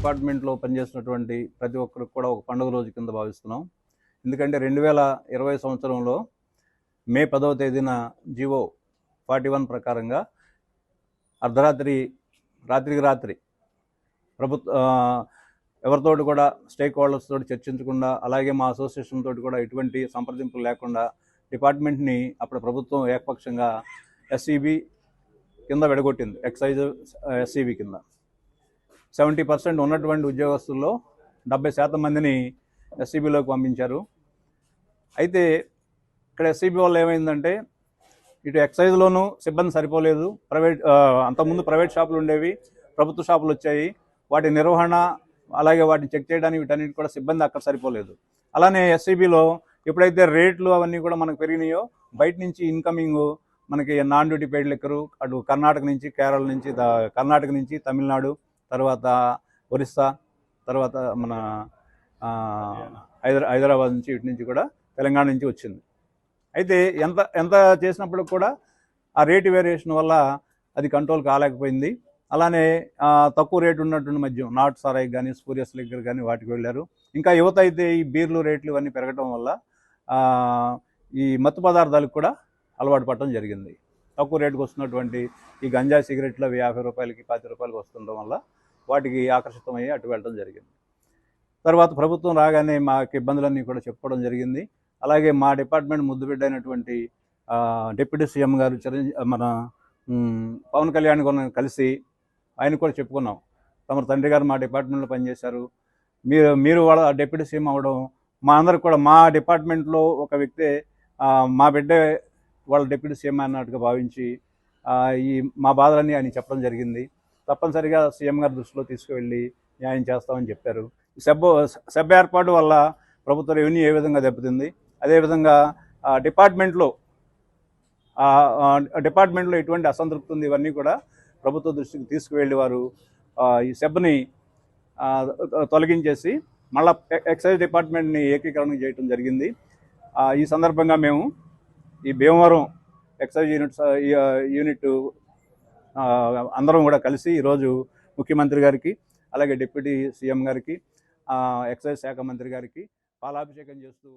డిపార్ట్మెంట్లో పనిచేసినటువంటి ప్రతి ఒక్కరికి కూడా ఒక పండుగ రోజు కింద భావిస్తున్నాం. ఎందుకంటే రెండు వేల ఇరవై సంవత్సరంలో మే పదవ తేదీన జివో ఫార్టీ వన్ ప్రకారంగా అర్ధరాత్రి రాత్రికి రాత్రి ప్రభుత్వ ఎవరితోటి కూడా స్టేక్ హోల్డర్స్ తోటి చర్చించకుండా అలాగే మా అసోసియేషన్ తోటి కూడా ఎటువంటి సంప్రదింపులు లేకుండా డిపార్ట్మెంట్ని అప్పుడు ప్రభుత్వం ఏకపక్షంగా ఎస్సీబీ కింద విడగొట్టింది ఎక్సైజ్ ఎస్సీబీ కింద. సెవెంటీ పర్సెంట్ ఉన్నటువంటి ఉద్యోగస్తుల్లో డెబ్బై శాతం మందిని ఎస్సీబీలోకి పంపించారు. అయితే ఇక్కడ ఎస్సీబీ వల్ల ఏమైందంటే ఇటు ఎక్సైజ్లోనూ సిబ్బంది సరిపోలేదు. ప్రైవేట్ అంతకుముందు ప్రైవేట్ షాపులు ఉండేవి ప్రభుత్వ షాపులు వచ్చాయి. వాటి నిర్వహణ అలాగే వాటిని చెక్ చేయడానికి వీటన్నిటి కూడా సిబ్బంది అక్కడ సరిపోలేదు. అలానే ఎస్సీబీలో ఎప్పుడైతే రేట్లు అవన్నీ కూడా మనకు పెరిగినాయో బయట నుంచి ఇన్కమింగ్ మనకి నాన్ డ్యూటీ పెయిడ్ లెక్కరు అటు కర్ణాటక నుంచి కేరళ నుంచి కర్ణాటక నుంచి తమిళనాడు తర్వాత ఒరిస్సా తర్వాత మన హైదరా హైదరాబాద్ నుంచి ఇటు నుంచి కూడా తెలంగాణ నుంచి వచ్చింది. అయితే ఎంత ఎంత చేసినప్పుడు కూడా ఆ రేటు వేరియేషన్ వల్ల అది కంట్రోల్ కాలేకపోయింది. అలానే తక్కువ రేటు ఉన్నటువంటి మద్యం నాట్ సారాయి కానీ స్పూరియస్ లిక్కర్ కానీ వాటికి వెళ్ళారు. ఇంకా యువత అయితే ఈ బీర్లు రేట్లు ఇవన్నీ పెరగడం వల్ల ఈ మత్తు పదార్థాలకు కూడా అలవాటు పడటం జరిగింది. తక్కువ రేటుకు వస్తున్నటువంటి ఈ గంజా సిగరెట్లు అవి యాభై రూపాయలకి పది రూపాయలకి వస్తుండడం వల్ల వాటికి ఆకర్షితమయ్యి అటు వెళ్ళడం జరిగింది. తర్వాత ప్రభుత్వం రాగానే మాకు ఇబ్బందులన్నీ కూడా చెప్పుకోవడం జరిగింది. అలాగే మా డిపార్ట్మెంట్ ముద్దుబిడ్డ అయినటువంటి డిప్యూటీ సీఎం గారు చిరంజీ మన పవన్ కళ్యాణ్ గారు కలిసి ఆయన కూడా చెప్పుకున్నాం. తమ తండ్రి గారు మా డిపార్ట్మెంట్లో పనిచేశారు. మీరు మీరు వాళ్ళ డిప్యూటీ సీఎం అవ్వడం మా అందరికి కూడా మా డిపార్ట్మెంట్లో ఒక వ్యక్తే మా బిడ్డే వాళ్ళ డిప్యూటీ సీఎం అన్నట్టుగా భావించి ఈ మా బాధలన్నీ ఆయన చెప్పడం జరిగింది. తప్పనిసరిగా సీఎం గారి దృష్టిలో తీసుకువెళ్ళి న్యాయం చేస్తామని చెప్పారు. ఈ సబ్ సబ్ ఏర్పాటు వల్ల ప్రభుత్వ రెవెన్యూ ఏ విధంగా దెబ్బతింది అదేవిధంగా డిపార్ట్మెంట్లో డిపార్ట్మెంట్లో ఎటువంటి అసంతృప్తి ఉంది ఇవన్నీ కూడా ప్రభుత్వ దృష్టికి తీసుకువెళ్ళి వారు ఈ సెబ్ని తొలగించేసి మళ్ళా ఎక్సైజ్ డిపార్ట్మెంట్ని ఏకీకరణ చేయడం జరిగింది. ఈ సందర్భంగా మేము ఈ భీమవరం ఎక్సైజ్ యూనిట్ స- యూనిట్ అందరం కూడా కలిసి ఈరోజు ముఖ్యమంత్రి గారికి అలాగే డిప్యూటీ సీఎం గారికి ఎక్సైజ్ శాఖ మంత్రి గారికి పాలాభిషేకం చేస్తూ